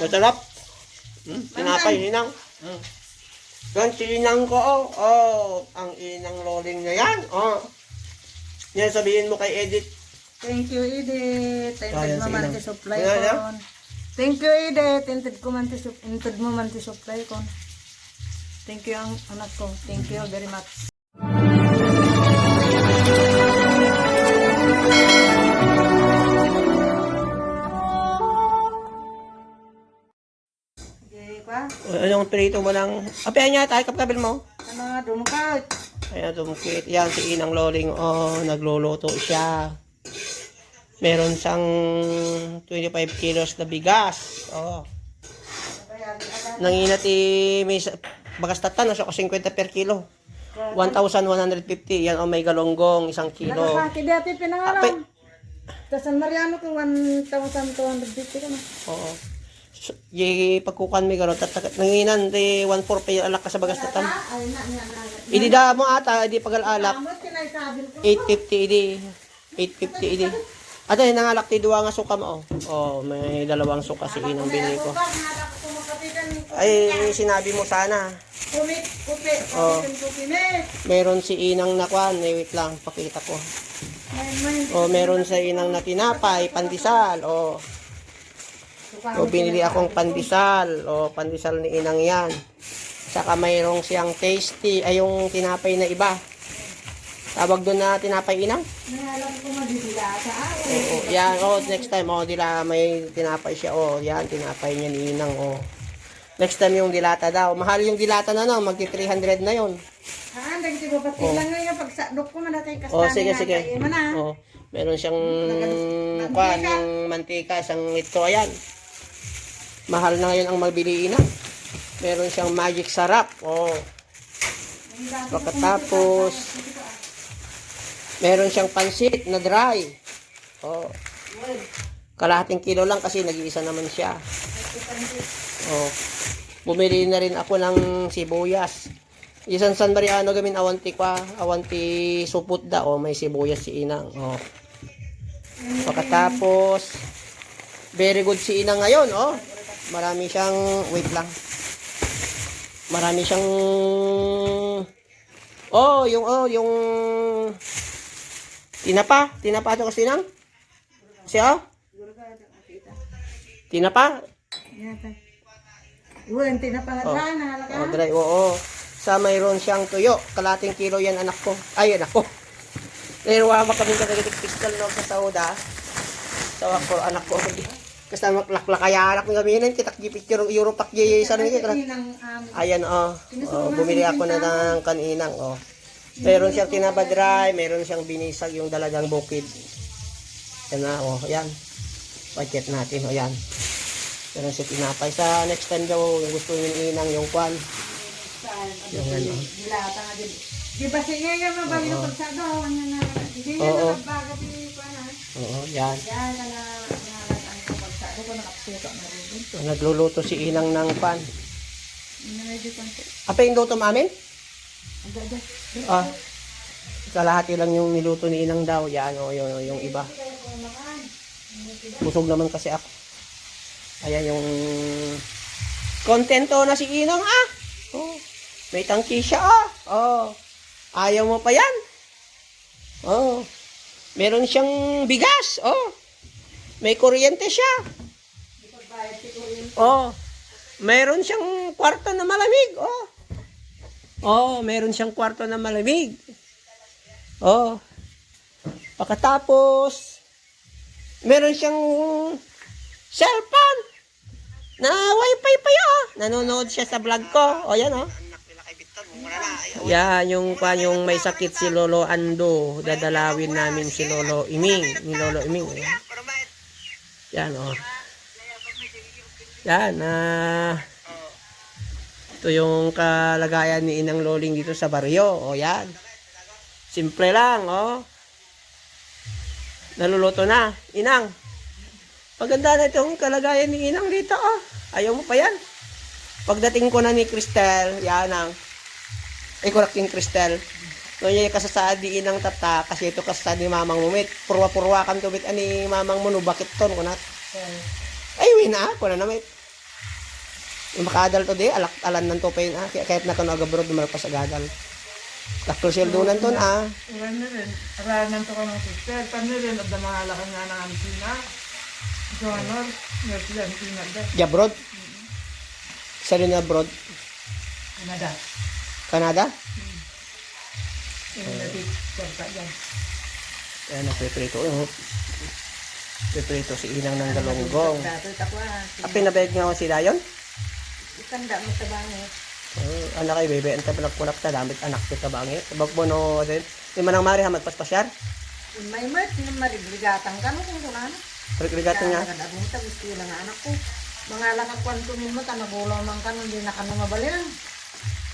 Masarap. Hmm? Tinapay, inang. Hmm. Yan, si inang ko, oh. Oh, ang inang loling na yan. Oh. Yan, sabihin mo kay Edith. Thank you, Edith. Tinted mo man ti supply kon. Thank you, Edith. Tinted ko man ti supply kon. Thank you ang anak ko. Thank you very much. Anong prito mo ng... Apihan niya, tayo kapkabil mo. Ano nga, dumukad. Ayan, dumukit. Yan, si inang loling, oh, nagluluto siya. Meron siyang 25 kilos na bigas. Oh. Nanginat eh, may bagas tatan, nasa 50 per kilo. 1,150. Yan, oh, may galonggong, isang kilo. Nakasaki dati Apay. pinangalan. Sa San Mariano ko 1,250 ka na. Oo. Yung pagkukan mi garo tatak nanginan de 1/4 pa yung alak ka sa bagas na. Idi da mo ata idi kinaisabil ko. 850 idi 850 idi. Ate nangalak ti duwa nga suka mo. Oh, oh may dalawang suka si inang binili ko. Ay sinabi mo sana. Kumit, kupi, Oh. Meron si inang nakwan, eh, wait lang, pakita ko. Oh, meron sa inang na tinapay, pandesal. Oh, O binili akong pandesal. O pandesal ni inang yan. Saka mayroong siyang tasty. Ay yung tinapay na iba. Tawag doon na tinapay inang. May alam ko madidila sa akin. Oo. Yan. O next time. O dila may tinapay siya. O yan. Tinapay niya ni inang. O. Next time yung dilata daw. Mahal yung dilata na no. Magti 300 na yon. Ah, dahil si Babat lang ngayon pag sadok ko na natin O kastani sige na sige. O. Meron siyang kwan, mantika, isang litro. Ayan. Mahal na ngayon ang mabili inang. Meron siyang magic sarap. O. Pagkatapos, meron siyang pansit na dry. Oh. Kalahating kilo lang kasi nag-iisa naman siya. Oh. Bumili na rin ako ng sibuyas. Isang San Mariano gamin awanti pa, awanti supot da. Oh, may sibuyas si Inang. Oh. Pagkatapos, very good si Inang ngayon. Oh. Marami siyang, wait lang. Marami siyang Oh, yung oh, yung tinapa, tinapa to kasi nang. Siya? Tinapa? Yata. Uwan, tinapangadaan na halaka. Oh, dry. Oo. Sa mayroon siyang tuyo. Kalating kilo yan anak ko. Ay, anak ko. Nairuwa kami kagagitik pistol no sa sauda. Sa ako anak ko. Kasi ng gaminan. Kitak di picture Europack di sa nito. Inang amin. Ayan oh. oh bumili ako na ng kaninang oh. Meron siyang tinaba dry, meron siyang binisag yung dalagang bukid. Yan na oh, ayan. Budget natin oh, ayan. Meron siya tinapay sa next time daw yung gusto niyo inang yung kwan. Yung ano. Dilata nga din. Di ba siya nga nga mabali ng pagsado? Ano na, hindi na Oo. nagbaga di pa na. Oo, yan. Yan nalataan ko nakapsuka na rin. Nagluluto si inang ng pan. Medyo konti. Apa yung luto mamin? Aga, aga. Ah. Kalahati lang yung niluto ni inang daw. Yan oh, yung, yung iba. Busog naman kasi ako. Ayan yung kontento na si Inang ah. Oh, may tangki siya ah. Oh. Ayaw mo pa yan. Oh. Meron siyang bigas. Oh. May kuryente siya. Oh. Meron siyang kwarto na malamig. Oh. Oh, meron siyang kwarto na malamig. Oh. Pagkatapos, meron siyang cellphone na wifi pa yun. Nanonood siya sa vlog ko. O yan oh. Yan, yung pa yung may sakit si Lolo Ando. Dadalawin namin si Lolo Iming. Ni Lolo Iming. Ayan. Yan oh. Yan, ah. ito yung kalagayan ni Inang Loling dito sa baryo. O yan. Simple lang, oh. Naluluto na. Inang. Paganda na itong kalagayan ni Inang dito, oh. Ayaw mo pa yan. Pagdating ko na ni Cristel, yan ang. Ay, kurak yung Cristel. No niya kasasaad di inang tata, kasi ito kasasaad ni mamang mumit. Purwa-purwa kan tubit ani mamang mo, no, bakit ton, kunat. Ay, win na ako na naman. Yung makadal to di, alak alan ng to pa yun ah. Kaya kahit na to nag-abroad, dumalak pa sa gadal. Takto sildunan to ah. Ilan na rin. Aranan to ka ng sister. Tani rin. At damahalakan nga ng antina. Jonor. Nurse yan. Pinag Di abroad. Sa rin abroad. Canada. Canada. Yung natin. Sarta yan. Kaya nagpiprito. Oh. Piprito si Inang ng. Api na beg nga ako si Dayon? Ikanda mo sa bangit. Oh, anak ay bebe, anta pala kunap ta damit anak kita bangi. Sabag mo no din. Di manang mari hamat paspasyar. May mert. Yung marigligatang ka mo kung kunano. Perigligatan nga. Kadabong ta gusto lang ang anak ko. Mga lakak kwanto mo ta nagulaw man ka nung di na ka na mabalinan.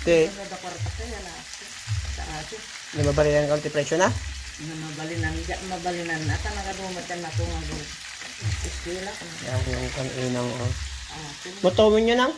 Di, Sa kwarta ka yan Sa ato. di mabarilan ka ulti presyo na. Na mabalinan. Di mabalinan. At ang nakadumat ka na doon. Eskwela ko. Yan yung kaninang oh. Moto mo nyo nang?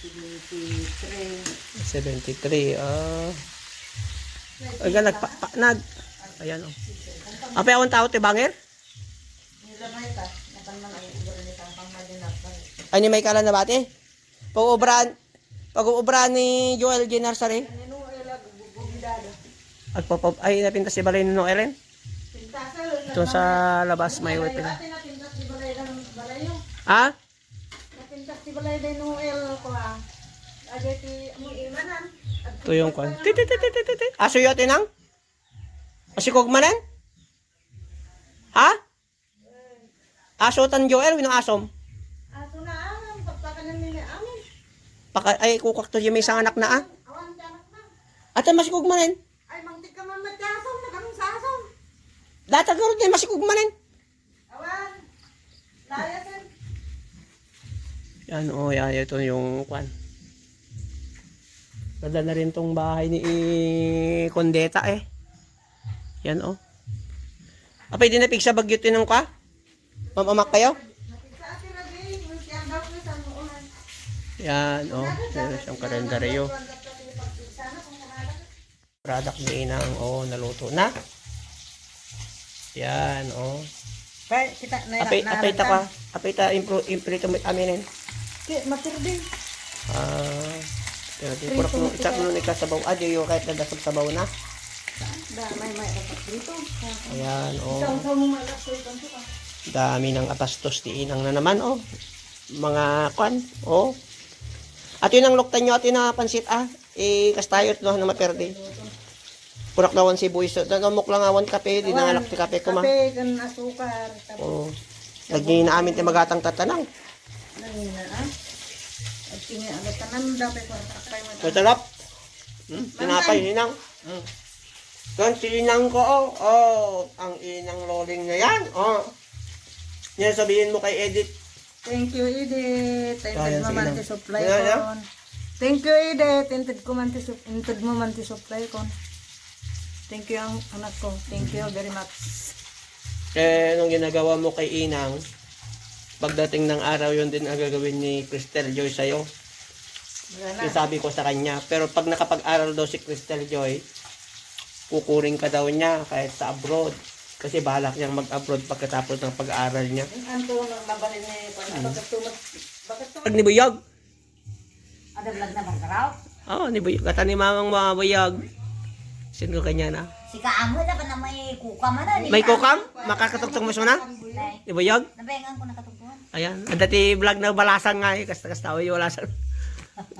73. 73. Ah. Ay, ga nagpa pa, nag. Ayan oh. Apa yung tao ti bangir? Nilamay ka. Nakan man ay ni may kala na bati. Pag ubran pag ubran ni Joel Ginar sari. Nino ay napintas si balay ni no Ellen. Pintasal. Ito sa labas may wait na. Ate na pintas di balay ng balay yung. Ha? Di balay din Noel ko. Aja ti mo imanan. Ito yung kwan. Titi titi titi titi. Aso yun tinang? Asikog manen? Ha? Aso tan Joel, winong asom. Ato na alam. Pagpakan na nila amin. Paka, ay, kukak to yung may isang anak na ah. Awan ka anak na. At ang masikog manen? Ay mangtik ka man matyasom. Naganong sasom. Data garo din masikog manen. Awan. Layasan. Yan, oh, yan, ito yung kwan. Ganda na rin tong bahay ni Condeta eh. Yan, oh. Apay din na pigsa bagyot yun ng kwa? Mamamak kayo? Yan, oh. Meron siyang kalendaryo. Product ni Inang, oh, naluto na. Yan, oh. Bay, kita na Apay, apay ta ka. Apay ta, impro, imprito mo aminin. Matirdi. Ah, di pura kuno itak kuno ni kasabaw. Ah, yung kahit nadasag sabaw na. Da, may may dapat dito. Ayan, oh. Sa mo ka. Dami ng atastos di Inang na naman, oh. Mga kwan, oh. At yun ang luktan nyo, atin na pansit, ah. Eh, kastayot no, na maperde. Purak na si Boy. So, nanamok lang awan kape, di na alak ti kape ko ma. Kape, kan asukar. Tapos, Oh. Lagi na amin ti magatang tatanang. nangina ah. Kini agad tanan dapat ko takay mo. Masarap. Hmm? Tinapay, ninang. Hmm. Yan, si inang ko, oh. Oh, ang inang loling na yan, oh. Yan, sabihin mo kay Edith. Thank you, Edith. Tinted mo man ti supply kon. Thank you, Edith. Tinted ko man ti tinted mo man ti supply kon. Thank you ang anak ko. Thank you very much. Eh, nung ginagawa mo kay Inang, pagdating ng araw, yun din ang gagawin ni Cristel Joy sa'yo. Yung sabi ko sa kanya. Pero pag nakapag-aral daw si Cristel Joy, kukuring ka daw niya kahit sa abroad. Kasi balak niyang mag-abroad pagkatapos ng pag-aaral niya. Ang anto nang mabalin ni Hmm. pan bakit tumat bakit tumat Pag nibuyog. ada vlog na bang karaw? Oo, oh, nibuyog. Kata ni mamang mabuyog. Sin ko kanya na. Si Kaamo dapat na may kuka man na. May kukam? Makakatugtog mo siya na? Nibuyog? Nabayangan ko nakatugtuhan. Ayan. Ang dati vlog na balasan nga eh. Kasta-kasta ko yung walasan.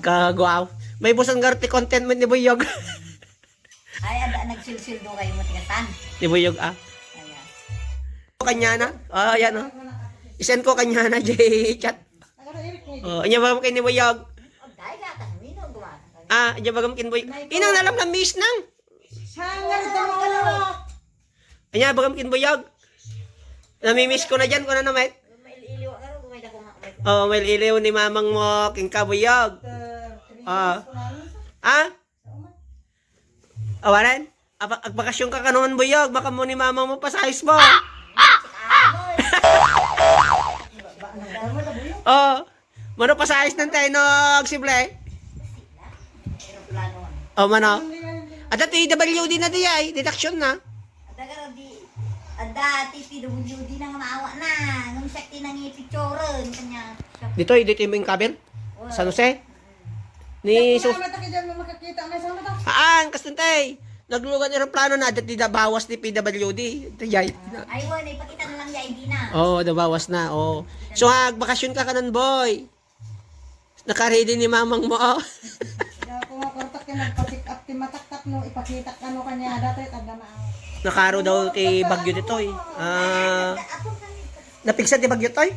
Kagwaw. May busang garti content mo ni Buyog. Ay, ada nagsilsil do kayo matigasan. ni Buyog ah. Ayan. Kanya na. Ah, ayan oh. Isend ko kanya na Jay chat. Oh, anya ba kay ni Buyog? Oh. Ah, anya ba kin Buyog? Inang nalam na miss nang. Hangar ka mo. Anya ba kin Buyog? Nami-miss ko na diyan ko na naman. May iliwa ka rin, gumay ko nga. may- Oh, may iliw ni mamang mo king kabuyog. Ah. Ah? Awaran? Apa agbakasyon ka kanon buyog, baka mo ni mamang mo pasayos mo. Oh, mano pasayos ng tayo nog sible. Aeroplano. Oh, mano. At ito DWD na di ay, deduction na. At At dati, PWD na nga maawa na. Nung siya tinangipicturean. Kanya, siya. Dito, dito yung kabel. San Jose. Ni so, Salamat ka dyan makakita. May sama ta. Haan, kastantay. Naglulugan yung plano na dati na bawas ni PWD. Yay. Ay, wala, ipakita na lang yung ID na. Oo, oh, nabawas na. Oh. So, bakasyon ka kanan, boy. Nakaready ni mamang mo, oh. Kaya kung makortak ka nagpa-pick up ti mataktak no, ipakita ka no kanya dati tanda na ako. Nakaro daw ti bagyo dito, eh. Ah, ka napigsa ti bagyo to, eh.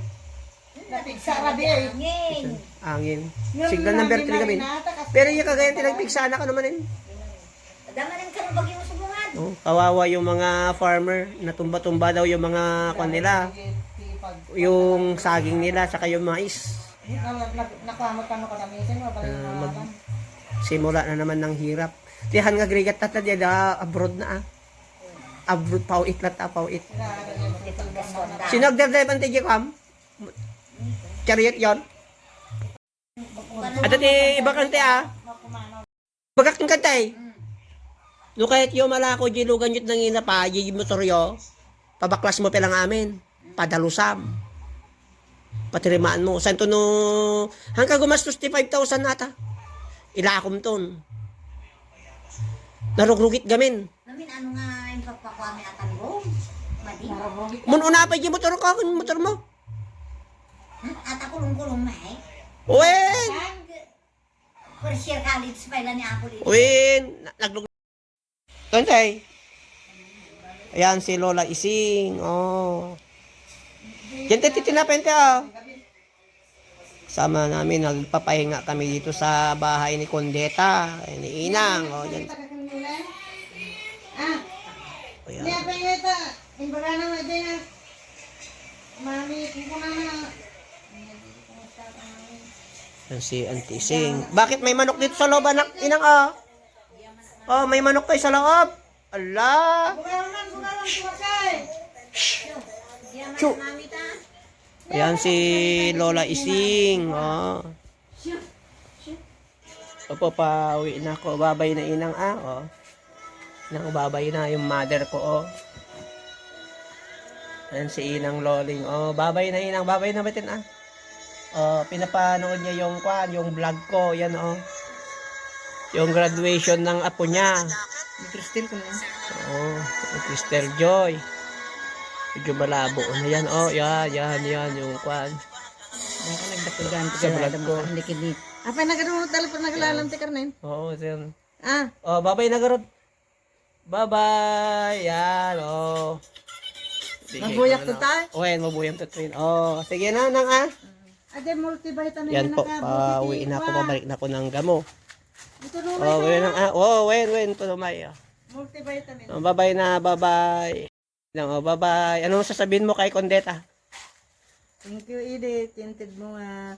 Napigsa ra di eh. Ngin. Angin. Signal number 3 kami. Pero yung kagayan tinagpigsa na ka naman, eh. Dama rin ka ng bagyo mo subungan. Oh, kawawa yung mga farmer, natumba-tumba daw yung mga kwan nila. Yung saging nila, saka yung mais. Nakamot ka no kadamisin mo balik Ah, na mag- Simula na naman ng hirap. Tihan nga grigat tata diya da abroad na ah. Abroad pau itlat ta pau it. Sino nagdadrive ang tiyo kam? Chariot yon. Ato ti iba kante ah. Bagak ng kantay. No kahit yung malako jilugan yun ng ina pa, yung motor yo, pabaklas mo pelang amin. Padalusam. Patirimaan mo. Santo no, hanggang gumastos ti 5,000 nata. Ilakom ton. Narugrugit gamin. Namin ano nga yung pagpakuha may atan mo? Madi? Mun una pa yung motor ko, yung motor mo. Hmm? At ako kulong-kulong na eh. Uwin! First year college pa ilan ni Apo dito. Uwin! Naglug... Tontay. Ayan si Lola Ising. Oh. Yan titinapente ah. Sama namin, nagpapahinga kami dito sa bahay ni Condeta, eh, ni Inang. Oh, yan. Ah, Ayan. niya pengeta. Imbaga na mo din. Mami, kuko na na. Yan si Auntie Sing. Bakit may manok dito sa loob, anak? Inang ah. Oh, may manok kayo sa loob. Bukalan, sumakay. Chu. Ayan si Lola Ising. Oh. Opo, pauwi na ako. Babay na inang ah. Oh. Inang babay na yung mother ko. Oh. Ayan si Inang Loling. Oh, babay na inang. Babay na batin ah. Oh, pinapanood niya yung kwan, yung vlog ko. Yan oh. Yung graduation ng apo niya. Kristel ko na. Oh, Sister Joy. Medyo malabo na yan. Oh, yan, yan, yan, yung kwan. Ay ka nagdakugan Sa vlog ko. Hindi kini. Apa nagadumot tala pa naglalam ti? Oo, yan. Ah, Oh, bye-bye na garod. Bye-bye. Yan, oh. Sige, Magbuyak ano to tayo? Oh, yan, mabuyam to train. Oh, sige na, nang ah. ade multivitamin Yan na po, nakabuti pauwi na ako, kwa. babalik na ako ng gamo. Ito no, Oh, wen nang ah. Oh, wen, wen, to lumay. Oh. multivitamin. Oh, bye-bye na, bye-bye. Yan, Oh, bye-bye. Anong sasabihin mo kay Condeta? Thank you, Edith. Tinted mo nga.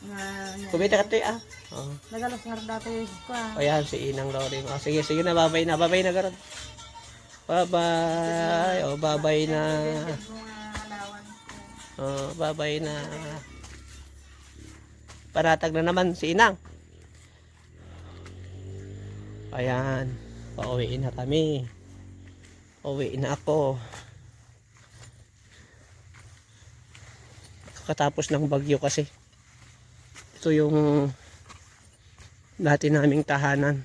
Nga, nga. Kumita ka to, ah. Oh. Nagalas nga dati ko ah. O si Inang Loring. O, sige, sige na, babay na, babay na, garod. Bye-bye. O, babay na. O, babay na. Paratag na naman si Inang. Ayan. Pauwi na kami. Pauwi na ako. Kakatapos ng bagyo kasi. Ito yung dati naming tahanan.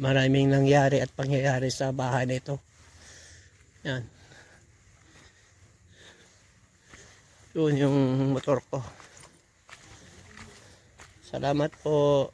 Maraming nangyari at pangyayari sa bahay na ito. Yan. Yun yung motor ko. Salamat po.